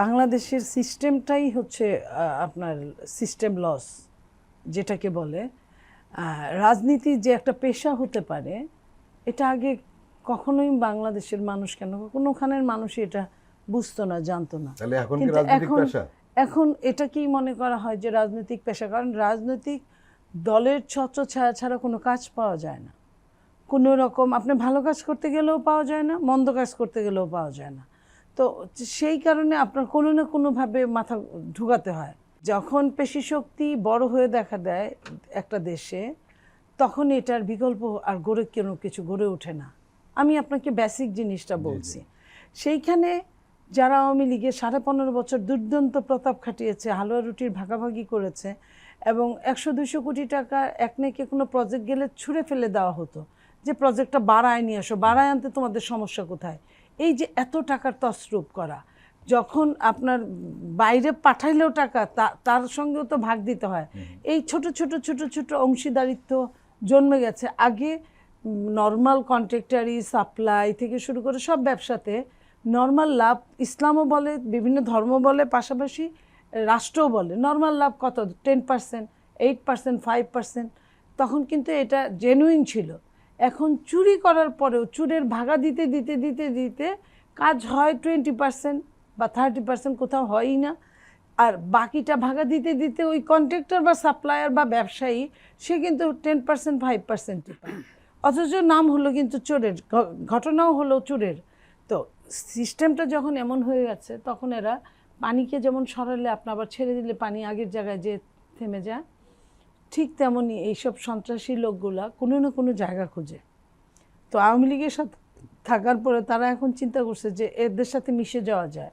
বাংলাদেশের সিস্টেমটাই হচ্ছে আপনার সিস্টেম লস যেটাকে বলে। রাজনীতি যে একটা পেশা হতে পারে এটা আগে কখনোই বাংলাদেশের মানুষ কেন কোনোখানের মানুষই এটা বুঝতো না জানতো না। কিন্তু এখন এখন এটাকেই মনে করা হয় যে রাজনৈতিক পেশা কারণ রাজনৈতিক দলের ছত্র ছায়া ছাড়া কোনো কাজ পাওয়া যায় না। কোনো রকম আপনি ভালো কাজ করতে গেলেও পাওয়া যায় না মন্দ কাজ করতে গেলেও পাওয়া যায় না। তো সেই কারণে আপনার কোনো না কোনোভাবে মাথা ঢুকাতে হয়। যখন পেশি শক্তি বড় হয়ে দেখা দেয় একটা দেশে তখন এটার বিকল্প আর গড়ে কোনো কিছু গড়ে ওঠে না। আমি আপনাকে বেসিক জিনিসটা বলছি। সেইখানে যারা আওয়ামী লীগে সাড়ে পনেরো বছর দুর্দান্ত প্রতাপ খাটিয়েছে হালুয়া রুটির ভাগাভাগি করেছে এবং একশো দুশো কোটি টাকা এক নেকে কোনো প্রজেক্ট গেলে ছুঁড়ে ফেলে দেওয়া হতো যে প্রজেক্টটা বাড়ায় নিয়ে আসো বাড়ায় আনতে তোমাদের সমস্যা কোথায়? এই যে এত টাকার তসরূপ করা যখন আপনার বাইরে পাঠাইলেও টাকা তা- তার সঙ্গেও তো ভাগ দিতে হয়। এই ছোট ছোট ছোট ছোট অংশীদারিত্ব জন্মে গেছে। আগে নর্মাল কন্ট্রাক্টারি সাপ্লাই থেকে শুরু করে সব ব্যবসাতে নর্মাল লাভ ইসলামও বলে বিভিন্ন ধর্ম বলে পাশাপাশি রাষ্ট্রও বলে। নর্মাল লাভ কত? Ten percent eight percent five percent. তখন কিন্তু এটা জেনুইন ছিল। এখন চুরি করার পরেও চুরের ভাগা দিতে দিতে দিতে দিতে কাজ হয় টোয়েন্টি পার্সেন্ট বা থার্টি পার্সেন্ট কোথাও হয়ই না। আর বাকিটা ভাগা দিতে দিতে ওই কন্ট্রাক্টর বা সাপ্লায়ার বা ব্যবসায়ী, সে কিন্তু টেন পার্সেন্ট ফাইভ পার্সেন্টই পায়। অথচ নাম হলো কিন্তু চোরের ঘটনাও হলো চোরের। তো সিস্টেমটা যখন এমন হয়ে গেছে, তখন এরা পানিকে যেমন সরালে, আপনি আবার ছেড়ে দিলে পানি আগের জায়গায় যে থেমে যায়। ঠিক তেমনই এইসব সন্ত্রাসী লোকগুলা কোনো না কোনো জায়গা খুঁজে। তো আওয়ামী লীগের সাথে থাকার পরে তারা এখন চিন্তা করছে যে এদের সাথে মিশে যাওয়া যায়।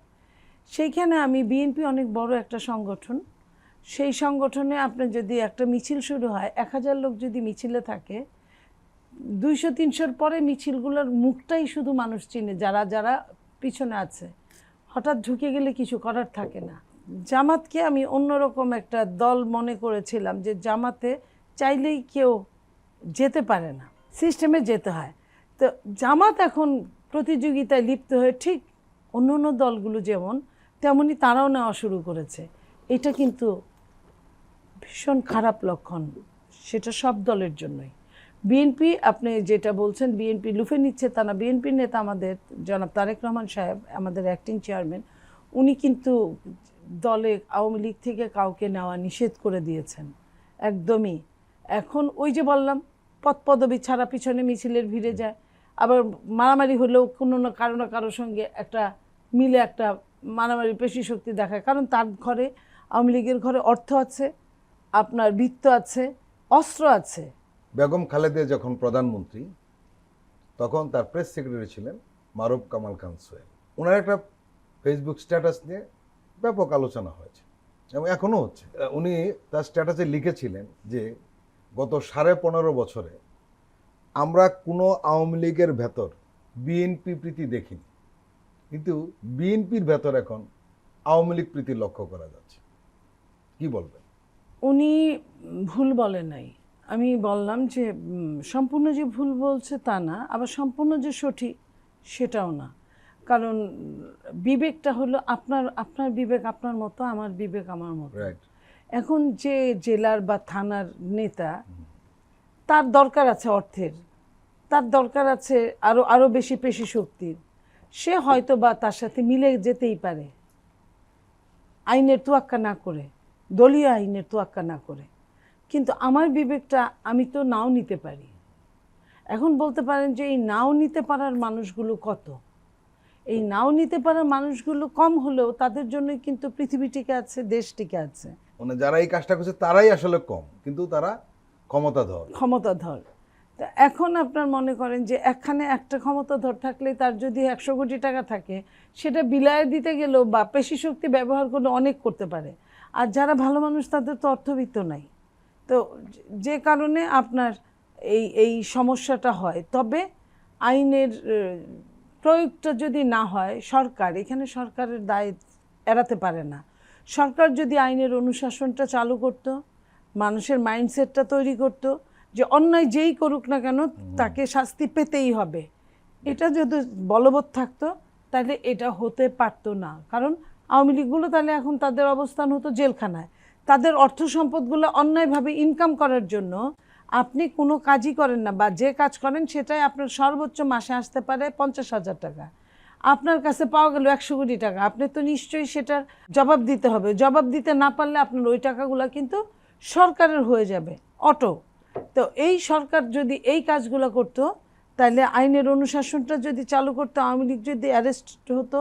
সেইখানে আমি বিএনপি অনেক বড় একটা সংগঠন। সেই সংগঠনে আপনি যদি একটা মিছিল শুরু হয়, এক হাজার লোক যদি মিছিলে থাকে, দুইশো, তিনশোর পরে মিছিলগুলোর মুখটাই শুধু মানুষ চিনে, যারা যারা পিছনে আছে। হঠাৎ ঢুকে গেলে কিছু করার থাকে না। জামাতকে আমি অন্যরকম একটা দল মনে করেছিলাম যে জামাতে চাইলেই কেউ যেতে পারে না সিস্টেমে যেতে হয়। তো জামাত এখন প্রতিযোগিতায় লিপ্ত হয়ে ঠিক অন্য অন্য দলগুলো যেমন তেমনই তারাও নেওয়া শুরু করেছে। এটা কিন্তু ভীষণ খারাপ লক্ষণ, সেটা সব দলের জন্যই। বিএনপি আপনি যেটা বলছেন বিএনপি লুফে নিচ্ছে তা না। বিএনপির নেতা আমাদের জনাব তারেক রহমান সাহেব, আমাদের অ্যাক্টিং চেয়ারম্যান উনি কিন্তু দলে আওয়ামী লীগ থেকে কাউকে নেওয়া নিষেধ করে দিয়েছেন। একদমই। এখন ওই যে বললাম পদ পদবি ছাড়া পিছনে মিছিলের ভিড়ে যায়। আবার মারামারি হলেও কোনো না কারও না কারোর সঙ্গে একটা মিলে একটা মারামারি পেশি শক্তি দেখায়। কারণ তার ঘরে, আওয়ামী লীগের ঘরে অর্থ আছে, আপনার বৃত্ত আছে, অস্ত্র আছে। বেগম খালেদা যখন প্রধানমন্ত্রী, তখন তার প্রেস সেক্রেটারি ছিলেন মারুফ কামাল খান সোহেল। ওনার একটা ফেসবুক স্ট্যাটাস নিয়ে ব্যাপক আলোচনা হয়েছে এবং এখনও হচ্ছে। উনি তার স্ট্যাটাসে লিখেছিলেন যে গত সাড়ে পনেরো বছরে আমরা কোনো আওয়ামী লীগের ভেতর বিএনপি প্রীতি দেখিনি। কিন্তু বিএনপির ভেতর এখন আওয়ামী লীগ প্রীতি লক্ষ্য করা যাচ্ছে। কি বলবেন? উনি ভুল বলে নাই। আমি বললাম যে সম্পূর্ণ যে ভুল বলছে তা না আবার সম্পূর্ণ যে সঠিক সেটাও না। কারণ বিবেকটা হলো আপনার আপনার বিবেক আপনার মতো আমার বিবেক আমার মতো। এখন যে জেলার বা থানার নেতা তার দরকার আছে অর্থের। তার দরকার আছে আরও আরও বেশি পেশি শক্তির। সে হয়তো বা তার সাথে মিলে যেতেই পারে। আইনের তোয়াক্কা না করে দলীয় আইনের তোয়াক্কা না করে। কিন্তু আমার বিবেকটা আমি তো নাও নিতে পারি। এখন বলতে পারেন যে এই নাও নিতে পারার মানুষগুলো কত? এই নাও নিতে পারার মানুষগুলো কম হলেও তাদের জন্যই কিন্তু পৃথিবী টিকে আছে দেশ টিকে আছে। মানে যারা এই কাজটা করছে তারাই আসলে কম কিন্তু তারা ক্ষমতাধর। ক্ষমতাধর। তা এখন আপনার মনে করেন যে একখানে একটা ক্ষমতাধর থাকলে তার যদি একশো কোটি টাকা থাকে সেটা বিলায় দিতে গেলেও বা পেশি শক্তি ব্যবহার করলে অনেক করতে পারে। আর যারা ভালো মানুষ তাদের তো অর্থবিত্ত নাই। তো যে- কারণে আপনার এই এই সমস্যাটা হয়। তবে আইনের প্রয়োগটা যদি না হয়, সরকার, এখানে সরকারের দায় এড়াতে পারে না। সরকার যদি আইনের অনুশাসনটা চালু করত, মানুষের মাইন্ডসেটটা তৈরি করত যে অন্যায় যেই করুক না কেন, তাকে শাস্তি পেতেই হবে। এটা যদি বলবৎ থাকতো, তাহলে এটা হতে পারতো না। কারণ আওয়ামী লীগগুলো তাহলে এখন তাদের অবস্থান হতো জেলখানায়। তাদের অর্থ সম্পদগুলো অন্যায়ভাবে ইনকাম করার জন্য আপনি কোনো কাজই করেন না বা যে কাজ করেন সেটাই আপনার সর্বোচ্চ মাসে আসতে পারে পঞ্চাশ হাজার টাকা। আপনার কাছে পাওয়া গেল একশো কোটি টাকা। আপনি তো নিশ্চয়ই সেটার জবাব দিতে হবে। জবাব দিতে না পারলে আপনার ওই টাকাগুলো কিন্তু সরকারের হয়ে যাবে, অটো। তো এই সরকার যদি এই কাজগুলো করতো, তাহলে আইনের অনুশাসনটা যদি চালু করতো, আওয়ামী লীগ যদি অ্যারেস্ট হতো,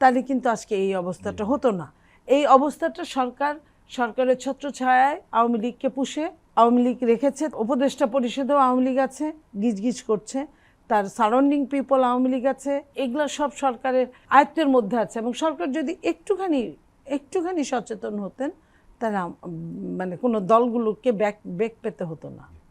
তাহলে কিন্তু আজকে এই অবস্থাটা হতো না। এই অবস্থাটা সরকার, সরকারের ছত্রছায়ায় আওয়ামী লীগকে পুষে আওয়ামী লীগ রেখেছে, উপদেষ্টা পরিষদেও আওয়ামী লীগ আছে গিজ গিজ করছে, তার সারাউন্ডিং পিপল আওয়ামী লীগ আছে, এগুলো সব সরকারের আয়ত্তের মধ্যে আছে এবং সরকার যদি একটুখানি একটুখানি সচেতন হতেন তারা মানে কোনো দলগুলোকে ব্যাক বেগ পেতে হতো না।